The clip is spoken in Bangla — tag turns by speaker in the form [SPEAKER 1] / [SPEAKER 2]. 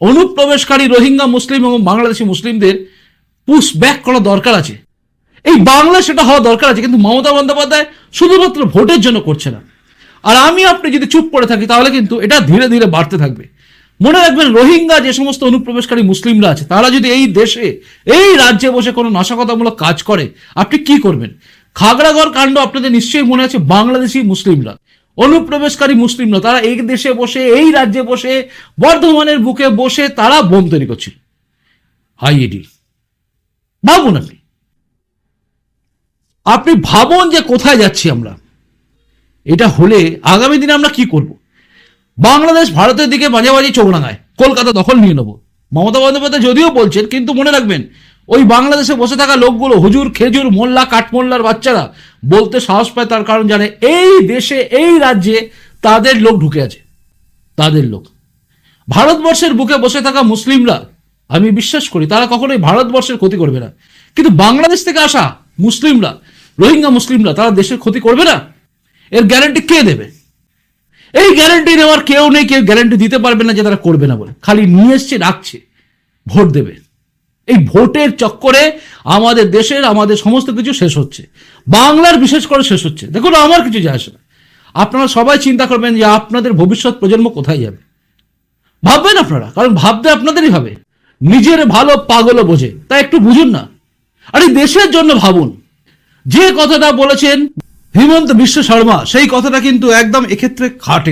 [SPEAKER 1] অনুপ্রবেশকারী রোহিঙ্গা মুসলিম এবং বাংলাদেশি মুসলিমদের পুশ ব্যাক করা দরকার আছে। এই বাংলা সেটা হওয়া দরকার আছে, কিন্তু মমতা বন্দ্যোপাধ্যায় শুধুমাত্র ভোটের জন্য করছে না। আর আমি আপনি যদি চুপ করে থাকি, তাহলে কিন্তু এটা ধীরে ধীরে বাড়তে থাকবে। মনে রাখবেন, রোহিঙ্গা যে সমস্ত অনুপ্রবেশকারী মুসলিমরা আছে, তারা যদি এই দেশে, এই রাজ্যে বসে কোনো নাশকতামূলক কাজ করে, আপনি কি করবেন? খাগড়াগড় কাণ্ড আপনাদের নিশ্চয়ই মনে আছে, বাংলাদেশি মুসলিমরা। অনুপ্রবেশকারী মুসলিমরা তারা এই দেশে বসে, এই রাজ্যে বসে, বর্ধমানের বুকে বসে তারা বোম তৈরি করছিল। আইইডি ভাবুন আপনি। আপনি ভাবুন যে কোথায় যাচ্ছি আমরা। এটা হলে আগামী দিনে আমরা কি করব? বাংলাদেশ ভারতের দিকে মাঝে মাঝে চৌড়াঙায় কলকাতা দখল নিয়ে নেব। মমতা বন্দ্যোপাধ্যায় যদিও বলছেন, কিন্তু মনে রাখবেন ওই বাংলাদেশে বসে থাকা লোকগুলো, হুজুর, খেজুর, মোল্লা, কাঠমোল্লার বাচ্চারা বলতে সাহস পায় তার কারণ জানে, এই দেশে, এই রাজ্যে তাদের লোক ঢুকে আছে, তাদের লোক। ভারতবর্ষের বুকে বসে থাকা মুসলিমরা, আমি বিশ্বাস করি, তারা কখনোই ভারতবর্ষের ক্ষতি করবে না। কিন্তু বাংলাদেশ থেকে আসা মুসলিমরা, রোহিঙ্গা মুসলিমরা, তারা দেশের ক্ষতি করবে না? এর গ্যারান্টি কে দেবে? এই গ্যারান্টি নেওয়ার কেউ নেই, কেউ গ্যারান্টি দিতে পারবে না যে তারা করবে না বলে। খালি নিয়ে এসছে, রাখছে, ভোট দেবে। এই ভোটের চক্করে আমাদের দেশের, আমাদের সমস্ত কিছু শেষ হচ্ছে। বাংলার বিশেষ করে শেষ হচ্ছে। দেখুন, আমার কিছু যায় আসে না। আপনারা সবাই চিন্তা করবেন যে আপনাদের ভবিষ্যৎ প্রজন্ম কোথায় যাবে। ভাববেন আপনারা, কারণ ভাবতে আপনাদেরই হবে। নিজের ভালো পাগলও বোঝে। তাই একটু বুঝুন না। আর এই দেশের জন্য ভাবুন। যে কথাটা বলেছেন হিমন্ত বিশ্ব শর্মা, সেই কথাটা কিন্তু একদম এক্ষেত্রে খাটে।